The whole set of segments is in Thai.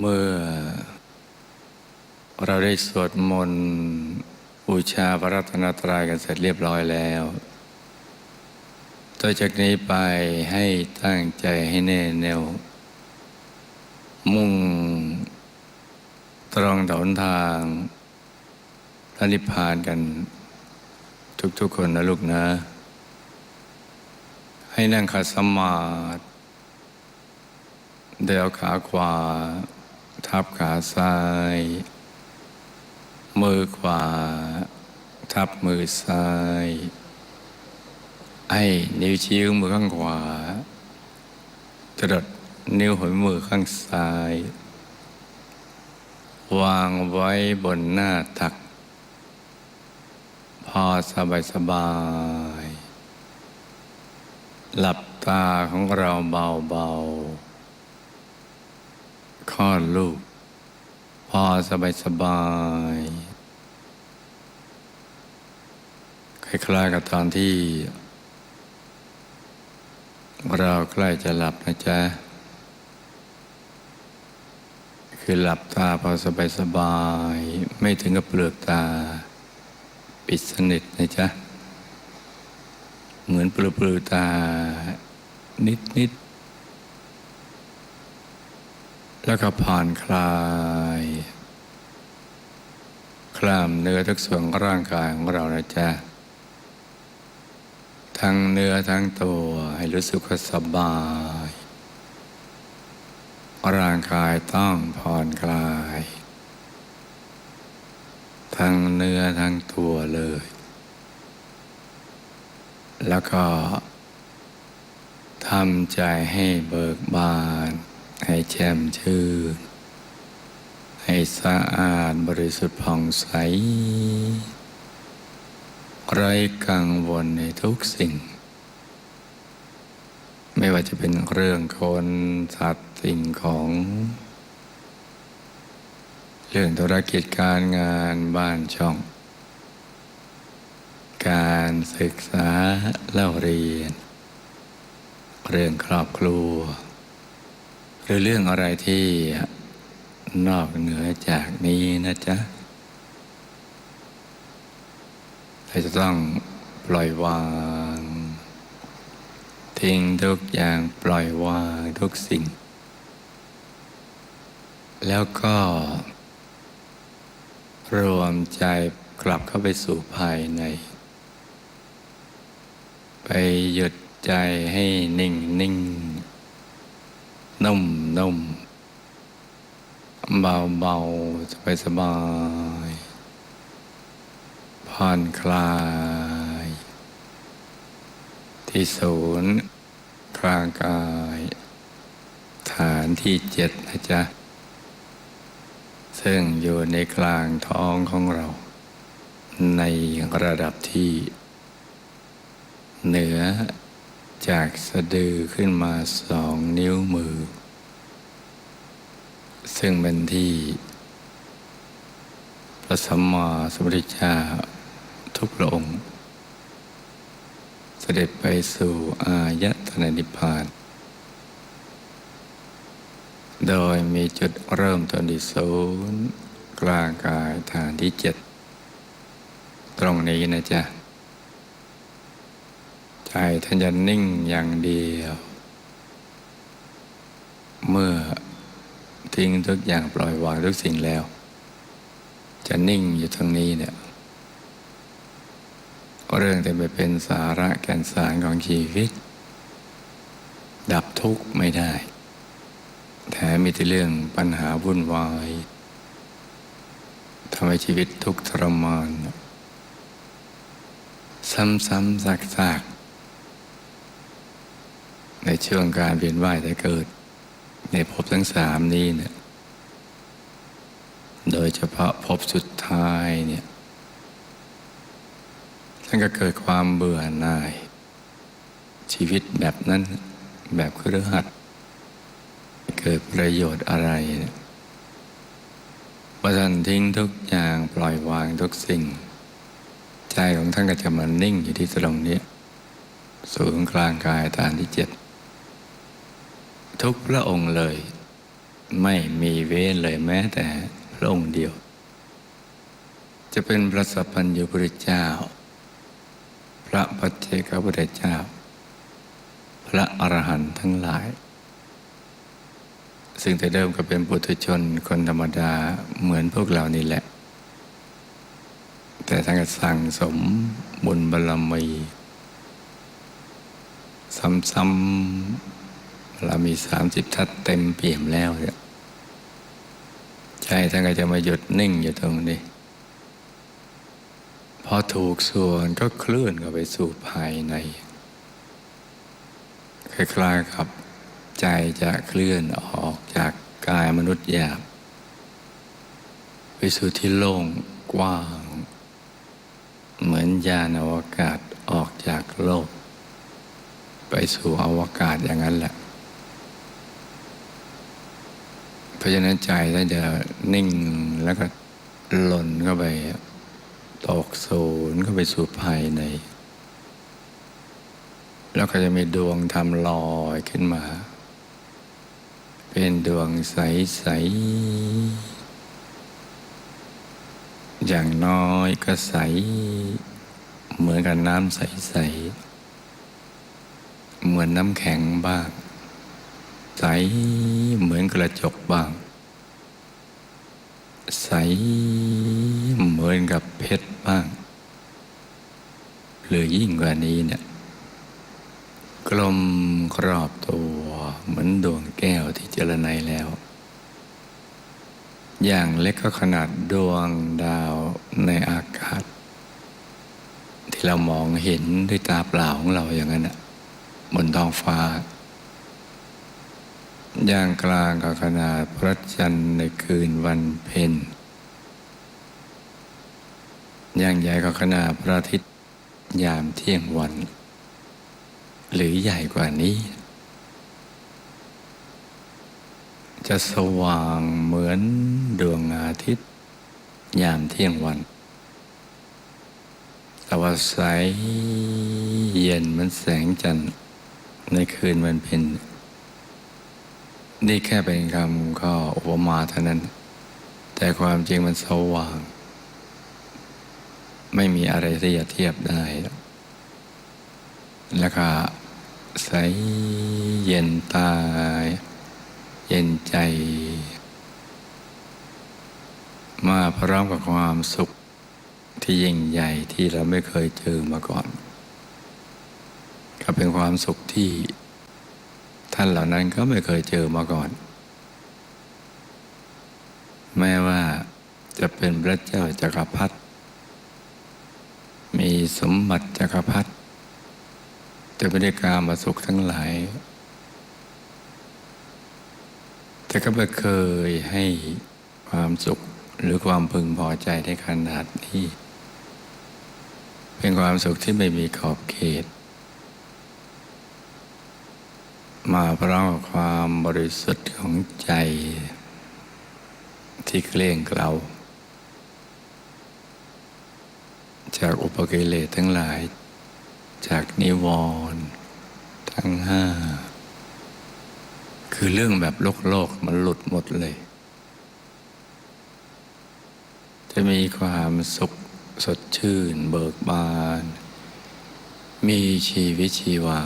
เมื่อ เราได้สวดมนต์บูชาพระรัตนตรัยกันเสร็จเรียบร้อยแล้วต่อจากนี้ไปให้ตั้งใจให้แน่แน่วมุ่งตรองถนทางพระนิพพานกัน ทุกๆคนนะลูกนะ ให้นั่งขัดสมาธิเดี๋ยวขาขวา ทับขาซ้าย มือขวา ทับมือซ้าย ให้นิ้วชี้มือข้างขวาจรดนิ้วหัวมือข้างซ้าย วางไว้บนหน้าตัก พอสบายสบายๆหลับตาของเราเบาๆ คลอดลูก พอสบายสบายๆคล้ายๆกับตอนที่ เราใกล้จะหลับนะจ๊ะ คือหลับตาพอสบายสบายๆไม่ถึงกับเปลือกตา ปิดสนิทนะจ๊ะ เหมือนปลือปลือตา นิดนิด แล้วก็ผ่อนคลายคลามเนื้อทุกส่วนของร่างกายของเรานะจ๊ะ ทั้งเนื้อทั้งตัวให้รู้สึกว่าสบาย ร่างกายต้องผ่อนคลาย ทั้งเนื้อทั้งตัวเลย แล้วก็ทำใจให้เบิกบาน ให้แจ่มชื่นให้สะอาดบริสุทธิ์ผ่องใส ไร้กังวลในทุกสิ่ง ไม่ว่าจะเป็นเรื่องคนสัตว์สิ่งของ เรื่องธุรกิจการงานบ้านช่อง การศึกษาเล่าเรียน เรื่องครอบครัว หรือเรื่องอะไรที่นอกเหนือจากนี้นะจ๊ะเราจะต้องปล่อยวาง ทิ้งทุกอย่างปล่อยวางทุกสิ่ง แล้วก็รวมใจกลับเข้าไปสู่ภายใน ไปหยุดใจให้นิ่งนิ่ง นุ่มนุ่มเบาเบาสบายสบายผ่อนคลาย ที่ศูนย์กลางกาย ฐานที่เจ็ดนะจ๊ะ ซึ่งอยู่ในกลางท้องของเรา ในระดับที่ เหนือ จากสะดือขึ้นมาสองนิ้วมือ ซึ่งเป็นที่ พระสัมมาสัมพุทธเจ้าทุกพระองค์ เสด็จไปสู่อายตนะนิพพาน โดยมีจุดเริ่มต้นที่ศูนย์กลางกายฐานที่เจ็ด ตรงนี้นะจ๊ะ ใจท่านจะนิ่งอย่างเดียว เมื่อทิ้งทุกอย่างปล่อยวางทุกสิ่งแล้ว จะนิ่งอยู่ตรงนี้เนี่ยเรื่องที่ไปเป็นสาระแก่นสารของชีวิต ดับทุกข์ไม่ได้ แถมมีแต่เรื่องปัญหาวุ่นวายทำให้ชีวิตทุกข์ทรมาน ซ้ำๆซากๆ ในช่วงการเวียนว่ายแต่เกิด ในภพทั้งสามนี้เนี่ยโดยเฉพาะภพสุดท้ายเนี่ยท่านก็เกิดความเบื่อหน่าย ชีวิตแบบนั้นแบบเครือขัดเกิดประโยชน์อะไรเนี่ยพอท่านทิ้งทุกอย่างปล่อยวางทุกสิ่ง ใจของท่านก็จะมานิ่งอยู่ที่ตรงนี้ ศูนย์กลางกายฐานที่เจ็ด ทุกพระองค์เลย ไม่มีเว้นเลยแม้แต่พระองค์เดียว จะเป็นพระสัพพัญญุพุทธเจ้า พระปัจเจกพุทธเจ้า พระอรหันต์ทั้งหลาย ซึ่งแต่เดิมก็เป็นปุถุชนคนธรรมดาเหมือนพวกเรานี่แหละ แต่ท่านก็สั่งสมบุญบารมีซ้ำๆ เรามีสามสิบทัศเต็มเปี่ยมแล้วเนี่ยใจท่านก็จะมาหยุดนิ่งอยู่ตรงนี้ พอถูกส่วนก็เคลื่อนเข้าไปสู่ภายในคล้ายๆกับ ใจจะเคลื่อนออกจากกายมนุษย์หยาบ ไปสู่ที่โล่งกว้าง เหมือนยานอวกาศออกจากโลก ไปสู่อวกาศอย่างนั้นแหละ เพ ราะฉะนั้นใจท่านจะนิ่งแล้วก็หล่นเข้าไปตกศูนย์เข้าไปสู่ภายใน แล้วก็จะมีดวงทำลอยขึ้นมา เป็นดวงใส ๆ อย่างน้อยก็ใส เหมือนกับน้ำใส ๆ เหมือนน้ำแข็งบ้างใส เหมือนกระจกบ้าง ใสเหมือนกับเพชรบ้างหรือยิ่งกว่านี้เนี่ยกลมครอบตัวเหมือนดวงแก้วที่เจรไนแล้ว อย่างเล็กก็ขนาดดวงดาวในอากาศ ที่เรามองเห็นด้วยตาเปล่าของเราอย่างนั้นอะบนท้องฟ้า ย่างกลางก็ขนาดพระจันทร์ในคืนวันเพ็ญย่างใหญ่ก็ขนาดพระอาทิตย์ยามเที่ยงวัน หรือใหญ่กว่านี้ จะสว่างเหมือนดวงอาทิตย์ ยามเที่ยงวันแต่ว่าใสเย็นเหมันแสงจันทร์ในคืนวันเพ็ญ นี่แค่เป็นคำก็อุปมาเท่านั้น แต่ความจริงมันสว่าง ไม่มีอะไรที่จะเทียบได้ แล้วก็ใสเย็นตาย เย็นใจ มาพร้อมกับความสุขที่ยิ่งใหญ่ที่เราไม่เคยเจอมาก่อน ก็เป็นความสุขที่ ท่านเหล่านั้นก็ไม่เคยเจอมาก่อน แม้ว่าจะเป็นพระเจ้าจักรพรรดิมีสมบัติจักรพรรดิจะไม่ได้การมาสุขทั้งหลาย แต่ก็ไม่เคยให้ความสุขหรือความพึงพอใจได้ขนาดนี้ เป็นความสุขที่ไม่มีขอบเขต มาเพราะความบริสุทธิ์ของใจ ที่เกลี้ยงเกลาจากอุปกิเลสทั้งหลาย จากนิวรณ์ทั้งห้า คือเรื่องแบบโลกโลกมันหลุดหมดเลย จะมีความสุขสดชื่นเบิกบาน มีชีวิตชีวา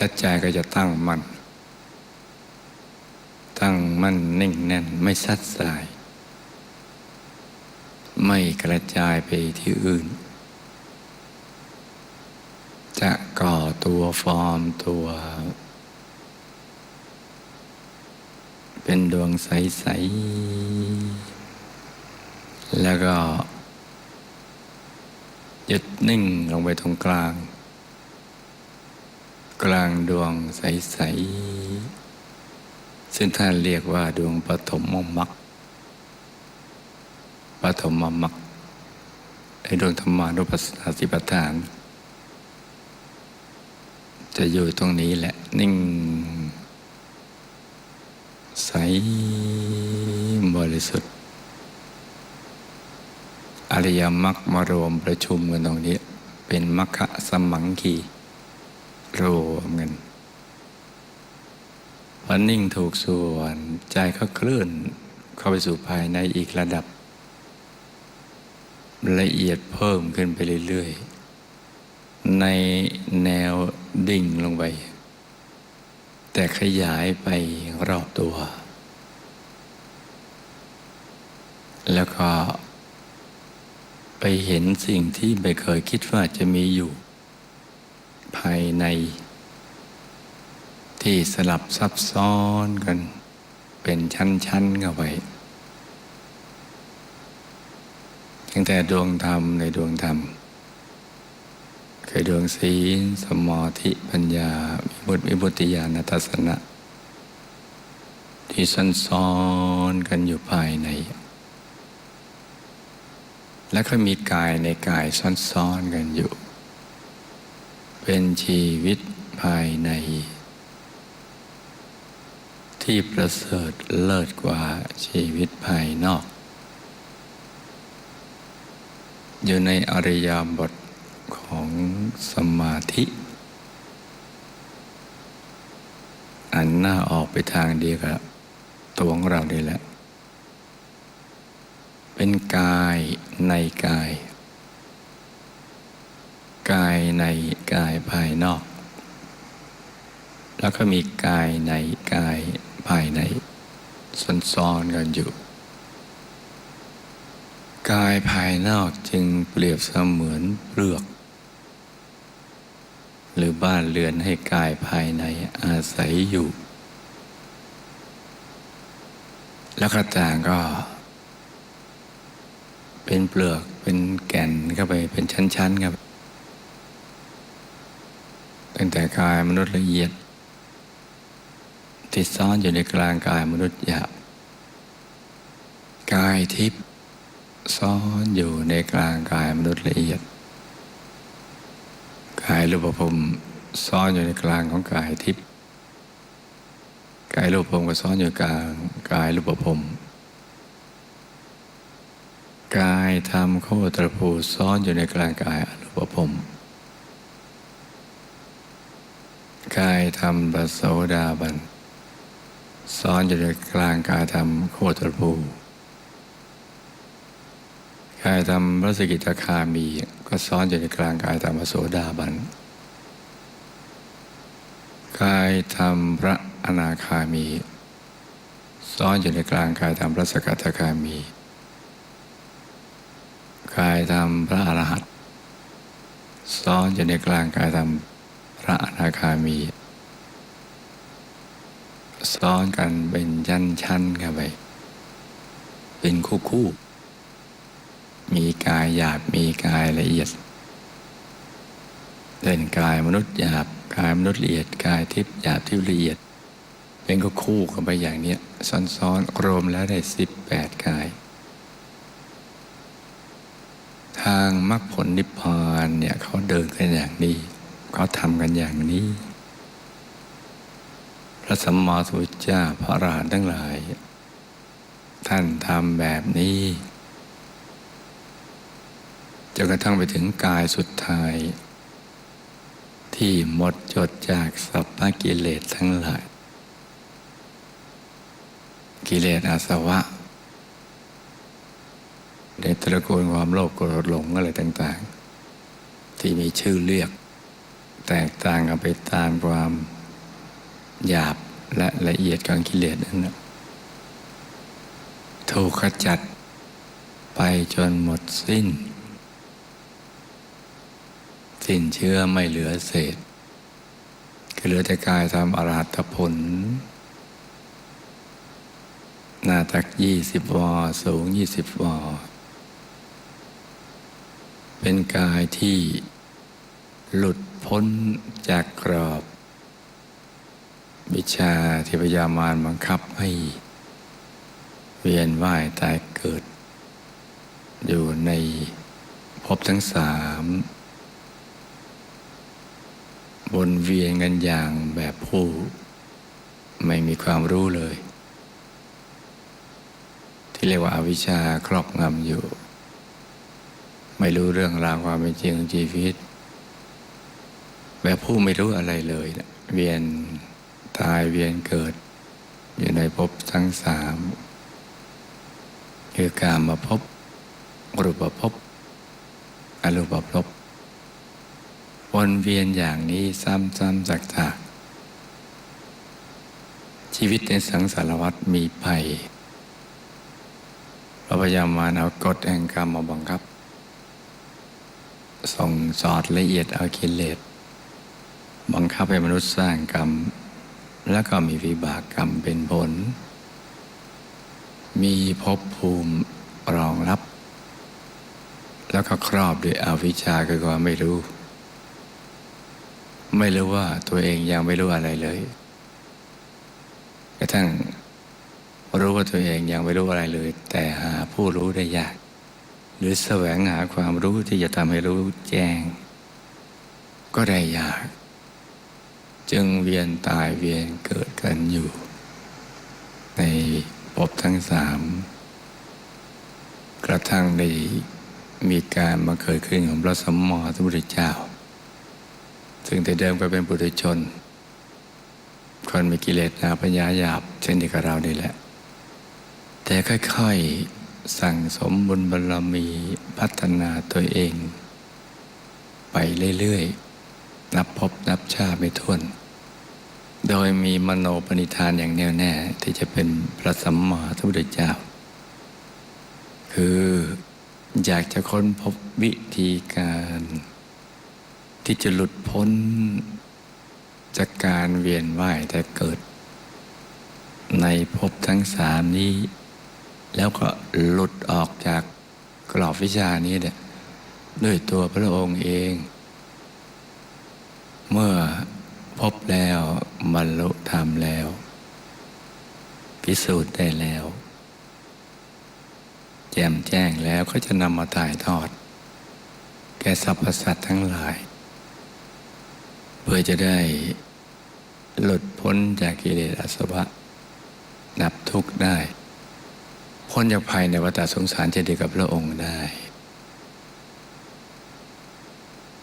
และใจก็จะตั้งมั่น ตั้งมั่นนิ่งแน่นไม่สัดสาย ไม่กระจายไปที่อื่น จะก่อตัวฟอร์มตัว เป็นดวงใส ๆ แล้วก็หยุดนิ่งลงไปตรงกลาง กลางดวงใส ๆ ซึ่งท่านเรียกว่าดวงปฐมมรรคปฐมมรรคในดวงธรรมานุปัสสนาสิปทาน จะอยู่ตรงนี้แหละ นิ่ง ใสบริสุทธิ์อริยมรรคมารวมประชุมกันตรงนี้ เป็นมรรคสมมังคี รวมกันพอนิ่งถูกส่วนใจก็เคลื่อนเข้าไปสู่ภายในอีกระดับ ละเอียดเพิ่มขึ้นไปเรื่อยๆ ในแนวดิ่งลงไป แต่ขยายไปรอบตัว แล้วก็ไปเห็นสิ่งที่ไม่เคยคิดว่าจะมีอยู่ ภายใน ที่สลับซับซ้อนกัน เป็นชั้นๆเข้าไปตั้งแต่ดวงธรรมในดวงธรรมคือดวงศีล สมาธิปัญญาวิมุตติวิมุตติญาณทัศนะ ที่ซันซ้อนกันอยู่ภายใน และก็มีกายในกายซ้อนๆกันอยู่ เป็นชีวิตภายใน ที่ประเสริฐเลิศกว่าชีวิตภายนอก อยู่ในอริยบทของสมาธิอันหน้าออกไปทางเดียวกับตัวของเรานี่แหละ เป็นกายในกาย กายในกายภายนอก แล้วก็มีกายในกายภายในซ้อนๆกันอยู่ กายภายนอกจึงเปรียบเสมือนเปลือก หรือบ้านเรือนให้กายภายในอาศัยอยู่ แล้วก็ต่างก็ เป็นเปลือกเป็นแก่นเข้าไปเป็นชั้นๆครับ ตั้งแต่กายมนุษย์ละเอียด ที่ซ่อนอยู่ในกลางกายมนุษย์หยาบกายทิพย์ซ่อนอยู่ในกลางกายมนุษย์ละเอียด กายรูปภพซ่อนอยู่ในกลางของกายทิพย์กายรูปภพก็ซ่อนอยู่กลางกายรูปภพกายธรรมโคตรภูซ่อนอยู่ในกลางกายอรูปภพ กายธรรมปโสดาบันซ้อนอยู่ในกลางกายธรรมโคตรภูกายธรรมพระสกิตาคามี ก็ซ้อนอยู่ในกลางกายธรรมโสดาบันกายธรรมพระอนาคามี ซ้อนอยู่ในกลางกายธรรมพระสกัตคามีกายธรรมพระอรหันต์ซ้อนอยู่ในกลางกายธรรม พระอนาคามี ซ้อนกันเป็นชั้นชั้นกันไปเป็นคู่คู่ มีกายหยาบมีกายละเอียดเป็นกายมนุษย์หยาบกายมนุษย์ละเอียดกายทิพย์หยาบทิพย์ละเอียด เป็นก็คู่กันไปอย่างเนี้ยซ้อนๆรวมแล้วได้สิบแปดกาย ทางมรรคผลนิพพานเนี่ยเขาเดินกันอย่างนี้ เขาทำกันอย่างนี้ พระสัมมาสัมพุทธเจ้าพระอรหันต์ทั้งหลาย ท่านทำแบบนี้จนกระทั่งไปถึงกายสุดท้าย ที่หมดจดจากสัพพกิเลสทั้งหลาย กิเลสอาสวะในตระกูลความโลภโกรธหลงอะไรต่าง ๆ ที่มีชื่อเรียก แตกต่างกันไปตามความหยาบและละเอียดของกิเลสนั้นนะถูกขจัดไปจนหมดสิ้น สิ้นเชื้อไม่เหลือเศษก็เหลือแต่กายทำอรหัตผล หน้าตักยี่สิบวอสูงยี่สิบวอเป็นกายที่หลุด พ้นจากกรอบ วิชาที่พยามารบังคับให้ เวียนว่ายตายเกิด อยู่ในภพทั้งสามวนเวียนกันอย่างแบบผู้ ไม่มีความรู้เลย ที่เรียกว่าอาวิชชาครอบงำอยู่ ไม่รู้เรื่องราวความเป็นจริงของชีวิต แบบผู้ไม่รู้อะไรเลยนะเวียนตายเวียนเกิด อยู่ในภพทั้งสามคือการมาพบรูปภพอรูปภพวนเวียนอย่างนี้ซ้ำๆจากๆชีวิตในสังสารวัฏมีภัยเราพยายามมาเอากฎแห่งกรรมมาบังคับ ส่งสอดละเอียดเอากิเลส บังคับให้มนุษย์สร้างกรรม แล้วก็มีวิบากกรรมเป็นผล มีภพภูมิรองรับ แล้วก็ครอบด้วยอวิชชาคือความไม่รู้ ไม่รู้ว่าตัวเองยังไม่รู้อะไรเลยกระทั่งรู้ว่าตัวเองยังไม่รู้อะไรเลย แต่หาผู้รู้ได้ยาก หรือแสวงหาความรู้ที่จะทำให้รู้แจ้ง ก็ได้ยาก จึงเวียนตายเวียนเกิดกันอยู่ ในภพทั้งสามกระทั่งได้มีการมาเกิดขึ้นของพระสมมาสัมพุทธเจ้า ซึ่งแต่เดิมก็เป็นปุถุชน คนมีกิเลสนาปัญญาหยาบ เช่นเดียวกับเรานี่แหละ แต่ค่อยๆ สั่งสมบุญบารรมีพัฒนาตัวเอง ไปเรื่อยๆ นับพบนับชาไม่ถ้วน โดยมีมโนปณิธานอย่างแน่วแน่ที่จะเป็นพระสัมมาสัมพุทธเจ้า คืออยากจะค้นพบวิธีการ ที่จะหลุดพ้น จากการเวียนว่ายแต่เกิด ในภพทั้งสามนี้ แล้วก็หลุดออกจากกรอบวิชานี้เนี่ยด้วยตัวพระองค์เอง เมื่อ พบแล้วบรรลุธรรมแล้ว พิสูจน์ได้แล้ว แจ่มแจ้งแล้วก็จะนำมาถ่ายทอด แก่สรรพสัตว์ทั้งหลาย เพื่อจะได้หลุดพ้นจากกิเลสอาสวะดับทุกข์ได้ พ้นจากภัยในวัฏสงสารเช่นเดีกับพระองค์ได้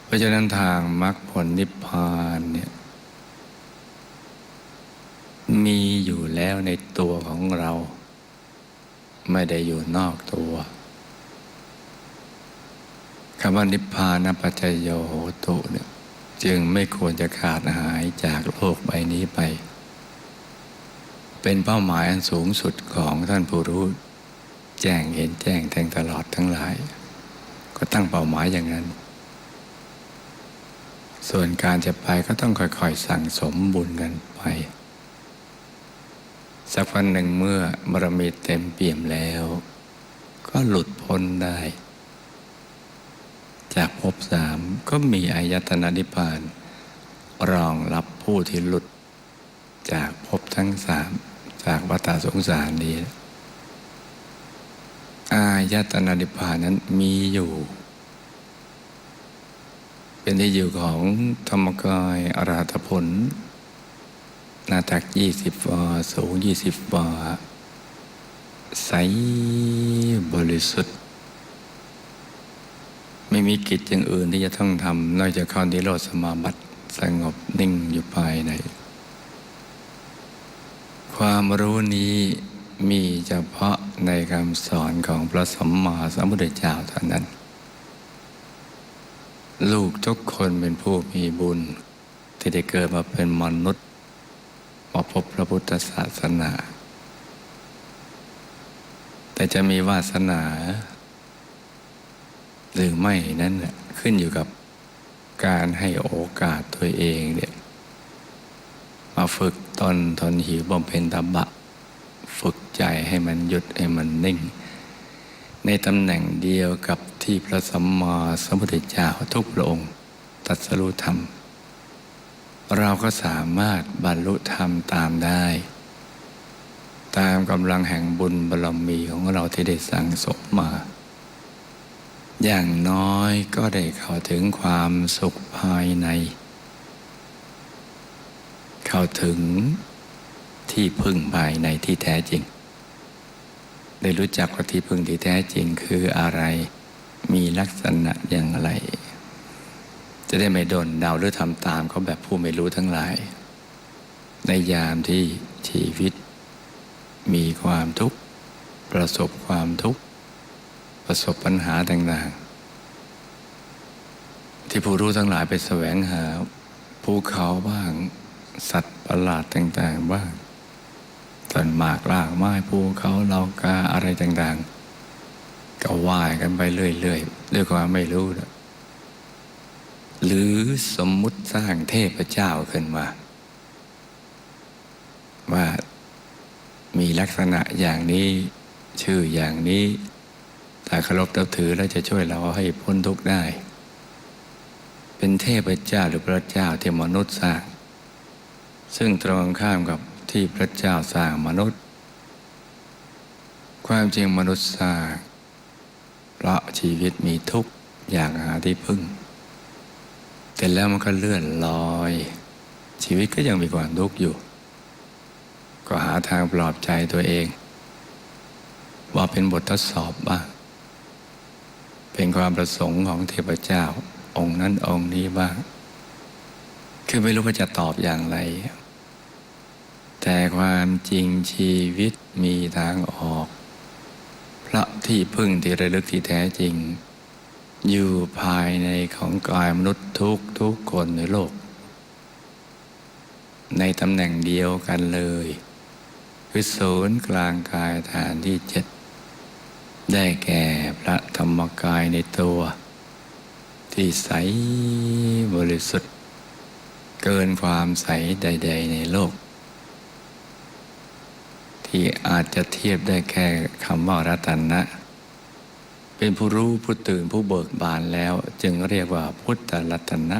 เพราะฉะนั้นทางมรรคผลนิพพานเนี่ย มีอยู่แล้วในตัวของเรา ไม่ได้อยู่นอกตัวคำว่านิพพานปัจจโยโหตุเนี่ยจึงไม่ควรจะขาดหายจากโลกใบนี้ไป เป็นเป้าหมายอันสูงสุดของท่านผู้รู้ แจ้งเห็นแจ้งแทงตลอดทั้งหลาย ก็ตั้งเป้าหมายอย่างนั้น ส่วนการจะไปก็ต้องค่อยๆสั่งสมบุญกันไป สักวันหนึ่งเมื่อบารมีเต็มเปี่ยมแล้ว ก็หลุดพ้นได้ จากภพสามก็มีอายตนะนิพพาน รองรับผู้ที่หลุด จากภพทั้งสามจากวัฏสงสารนี้ อายตนะนิพพานนั้นมีอยู่ เป็นที่อยู่ของธรรมกายอรหัตผล หน้าตักยี่สิบวาสูงยี่สิบวาใสบริสุทธิ์ ไม่มีกิจอย่างอื่นที่จะต้องทำนอกจากเข้านิโรธสมาบัติสงบนิ่งอยู่ภายใน ความรู้นี้มีเฉพาะในคำสอนของพระสัมมาสัมพุทธเจ้าเท่านั้น ลูกทุกคนเป็นผู้มีบุญ ที่ได้เกิดมาเป็นมนุษย์ มาพบพระพุทธศาสนา แต่จะมีวาสนา หรือไม่นั้นน่ะขึ้นอยู่กับการให้โอกาสตัวเองเนี่ยมาฝึกตนทนหิวบำเพ็ญตบะ ฝึกใจให้มันหยุดให้มันนิ่ง ในตำแหน่งเดียวกับที่พระสัมมาสัมพุทธเจ้าทุกพระองค์ตรัสรู้ธรรม เราก็สามารถบรรลุธรรมตามได้ ตามกำลังแห่งบุญบารมีของเราที่ได้สั่งสมมา อย่างน้อยก็ได้เข้าถึงความสุขภายใน เข้าถึงที่พึ่งภายในที่แท้จริง ได้รู้จักว่าที่พึ่งที่แท้จริงคืออะไร มีลักษณะอย่างไร จะได้ไม่โดนเดาหรือทำตามเขาแบบผู้ไม่รู้ทั้งหลาย ในยามที่ชีวิต มีความทุกข์ ประสบความทุกข์ ประสบปัญหาต่างๆ ที่ผู้รู้ทั้งหลายไปแสวงหาภูเขาบ้าง สัตว์ประหลาดต่าง ๆ บ้างต้นหมากลากไม้ภูเขาเหลากาอะไรต่าง ๆ ก็ว่ายกันไปเรื่อย ๆ ด้วยความไม่รู้นะ หรือสมมุติสร้างเทพเจ้าขึ้นมา ว่ามีลักษณะอย่างนี้ชื่ออย่างนี้ถ้าเคารพนับถือแล้วจะช่วยเราให้พ้นทุกข์ได้ เป็นเทพเจ้าหรือพระเจ้าที่มนุษย์สร้าง ซึ่งตรงข้ามกับที่พระเจ้าสร้างมนุษย์ ความจริงมนุษย์สร้างเพราะชีวิตมีทุกข์อย่างหาที่พึ่ง แต่แล้วมันก็เลื่อนลอย ชีวิตก็ยังมีความทุกข์อยู่ ก็หาทางปลอบใจตัวเอง ว่าเป็นบททดสอบบ้างเป็นความประสงค์ของเทพเจ้า องค์นั้นองค์นี้บ้างคือไม่รู้ว่าจะตอบอย่างไร แต่ความจริงชีวิตมีทางออก พระที่พึ่งที่ระลึกที่แท้จริง อยู่ภายในของกายมนุษย์ทุกทุกคนในโลก ในตำแหน่งเดียวกันเลย คือศูนย์กลางกายฐานที่เจ็ดได้แก่พระธรรมกายในตัว ที่ใสบริสุทธิ์ เกินความใสใด ๆ ในโลก ที่อาจจะเทียบได้แค่คำว่ารัตนะ เป็นผู้รู้ผู้ตื่นผู้เบิกบานแล้ว จึงเรียกว่าพุทธรัตนะ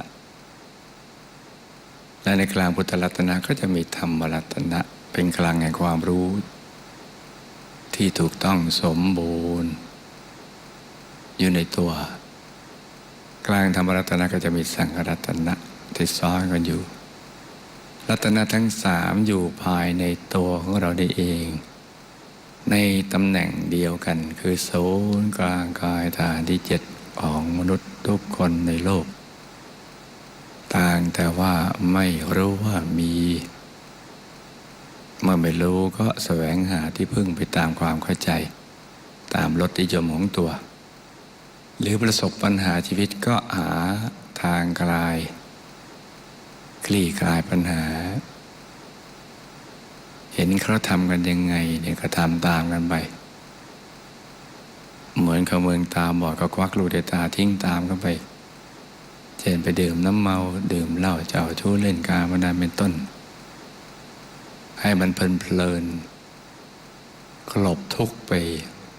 และในกลางพุทธรัตนะก็จะมีธรรมรัตนะเป็นกลางแห่งความรู้ ที่ถูกต้องสมบูรณ์ อยู่ในตัว กลางธรรมรัตนะก็จะมีสังฆรัตนะที่ซ้อนกันอยู่ รัตนะทั้งสามอยู่ภายในตัวของเราได้เอง ในตำแหน่งเดียวกัน คือศูนย์กลางกายฐานที่เจ็ดของมนุษย์ทุกคนในโลก ต่างแต่ว่าไม่รู้ว่ามี เมื่อไม่รู้ก็แสวงหาที่พึ่งไปตามความเข้าใจ ตามรสนิยมของตัว หรือประสบปัญหาชีวิตก็หาทางกลาย คลี่คลายปัญหา เห็นเขาทำกันยังไงเนี่ยก็ทำตามกันไป เหมือนเขาเมืองตาบอดก็ควักลูกในตาทิ้งตามกันไปเช่นไปดื่มน้ำเมาดื่มเหล้าเจ้าชู้เล่นการพนันเป็นต้น ให้มันเพลินเพลินกลบทุกไป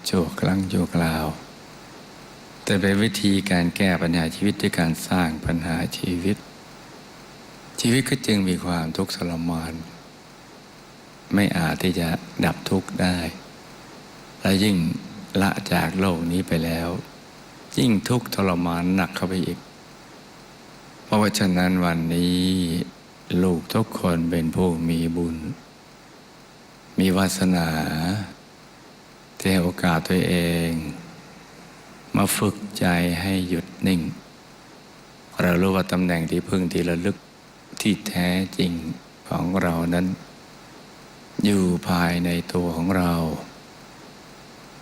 ชั่วครั้งชั่วคราว แต่เป็นวิธีการแก้ปัญหาชีวิตด้วยการสร้างปัญหาชีวิต ชีวิตก็จึงมีความทุกข์ทรมาน ไม่อาจที่จะดับทุกข์ได้ และยิ่งละจากโลกนี้ไปแล้ว ยิ่งทุกข์ทรมานหนักเข้าไปอีก เพราะว่าฉะนั้นวันนี้ ลูกทุกคนเป็นผู้มีบุญ มีวาสนาที่ให้โอกาสตัวเอง มาฝึกใจให้หยุดนิ่ง เรารู้ว่าตำแหน่งที่พึ่งที่ระลึกที่แท้จริงของเรานั้น อยู่ภายในตัวของเรา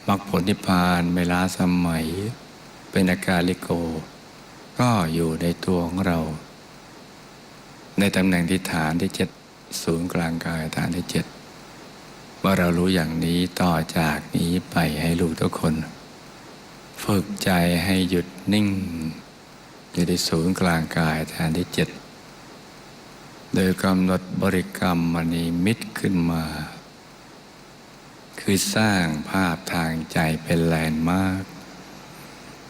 มรรคผลนิพพานไม่ล้าสมัย เป็นอาการลิโก ก็อยู่ในตัวของเรา ในตำแหน่งที่ฐานที่เจ็ดศูนย์กลางกายฐานที่เจ็ดว่าเรารู้อย่างนี้ต่อจากนี้ไปให้ลูกทุกคน ฝึกใจให้หยุดนิ่ง อยู่ในศูนย์กลางกายฐานที่เจ็ด โดยกำหนดบริกรรมมณีมิตรขึ้นมา คือสร้างภาพทางใจเป็นแลนด์มาร์ก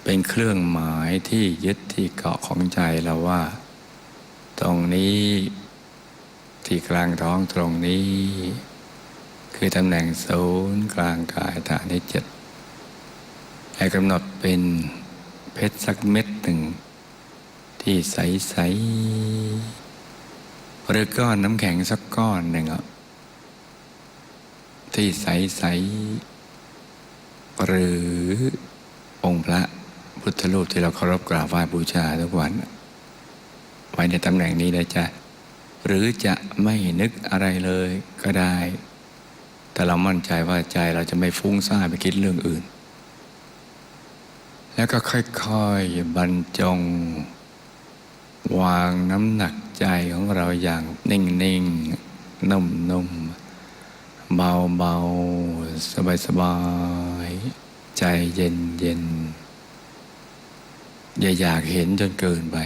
เป็นเครื่องหมายที่ยึดที่เกาะของใจเราว่า ตรงนี้ที่กลางท้องตรงนี้ คือตำแหน่งศูนย์กลางกายฐานที่เจ็ดให้กำหนดเป็นเพชรสักเม็ดหนึ่ง ที่ใส ๆ หรือก้อนน้ำแข็งสักก้อนหนึ่งที่ใสๆหรือองค์พระพุทธรูปที่เราเคารพกราบไหว้บูชาทุกวัน ไว้ในตำแหน่งนี้นะจ๊ะหรือจะไม่นึกอะไรเลยก็ได้ แต่เรามั่นใจว่าใจเราจะไม่ฟุ้งซ่านไปคิดเรื่องอื่น แล้วก็ค่อยๆบรรจง วางน้ำหนักใจของเราอย่างนิ่งๆนุ่มๆเบาๆสบายๆใจเย็นๆอย่าอยากเห็นจนเกินไป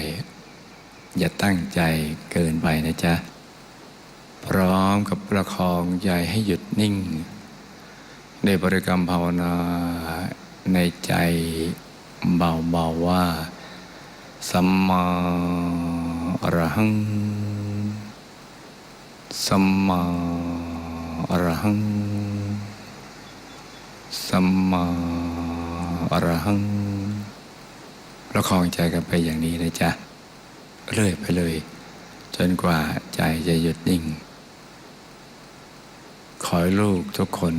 อย่าตั้งใจเกินไปนะจ๊ะ พร้อมกับประคองใจให้หยุดนิ่ง ในบริกรรมภาวนาในใจเบาๆว่า สัมมาอรหัง สัมมาอรหัง สัมมาอรหังประคองใจกันไปอย่างนี้นะจ๊ะ เรื่อยไปเลย จนกว่าใจจะหยุดนิ่ง ขอให้ลูกทุกคน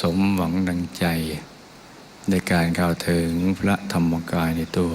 สมหวังดังใจ ในการเข้าถึงพระธรรมกายในตัว